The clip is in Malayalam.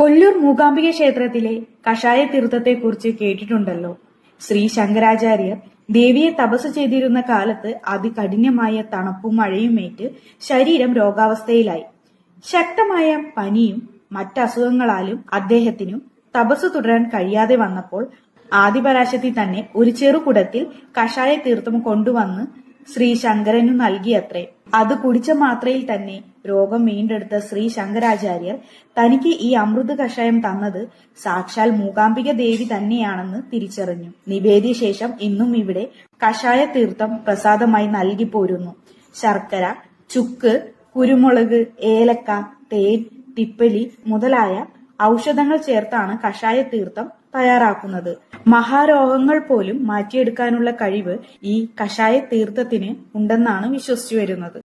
കൊല്ലൂർ മൂകാംബിക ക്ഷേത്രത്തിലെ കഷായ തീർത്ഥത്തെക്കുറിച്ച് കേട്ടിട്ടുണ്ടല്ലോ. ശ്രീ ശങ്കരാചാര്യർ ദേവിയെ തപസ് ചെയ്തിരുന്ന കാലത്ത് അതികഠിനമായ തണുപ്പും മഴയുമേറ്റ് ശരീരം രോഗാവസ്ഥയിലായി. ശക്തമായ പനിയും മറ്റസുഖങ്ങളാലും അദ്ദേഹത്തിനു തപസ് തുടരാൻ കഴിയാതെ വന്നപ്പോൾ ആദിപരാശത്തിൽ തന്നെ ഒരു ചെറുകുടത്തിൽ കഷായ തീർത്ഥം കൊണ്ടുവന്ന് ശ്രീ ശങ്കരനു നൽകിയത്രേ. അത് കുടിച്ച മാത്രയിൽ തന്നെ രോഗം വീണ്ടെടുത്ത ശ്രീ ശങ്കരാചാര്യർ തനിക്ക് ഈ അമൃത കഷായം തന്നത് സാക്ഷാൽ മൂകാംബിക ദേവി തന്നെയാണെന്ന് തിരിച്ചറിഞ്ഞു. നിവേദ്യ ശേഷം ഇന്നും ഇവിടെ കഷായ തീർത്ഥം പ്രസാദമായി നൽകി പോരുന്നു. ശർക്കര ചുക്ക് കുരുമുളക് ഏലക്ക തേൻ തിപ്പലി മുതലായ ഔഷധങ്ങൾ ചേർത്താണ് കഷായ തീർത്ഥം തയ്യാറാക്കുന്നത്. മഹാരോഗങ്ങൾ പോലും മാറ്റിയെടുക്കാനുള്ള കഴിവ് ഈ കഷായ തീർത്ഥത്തിന് ഉണ്ടെന്നാണ് വിശ്വസിച്ചു വരുന്നത്.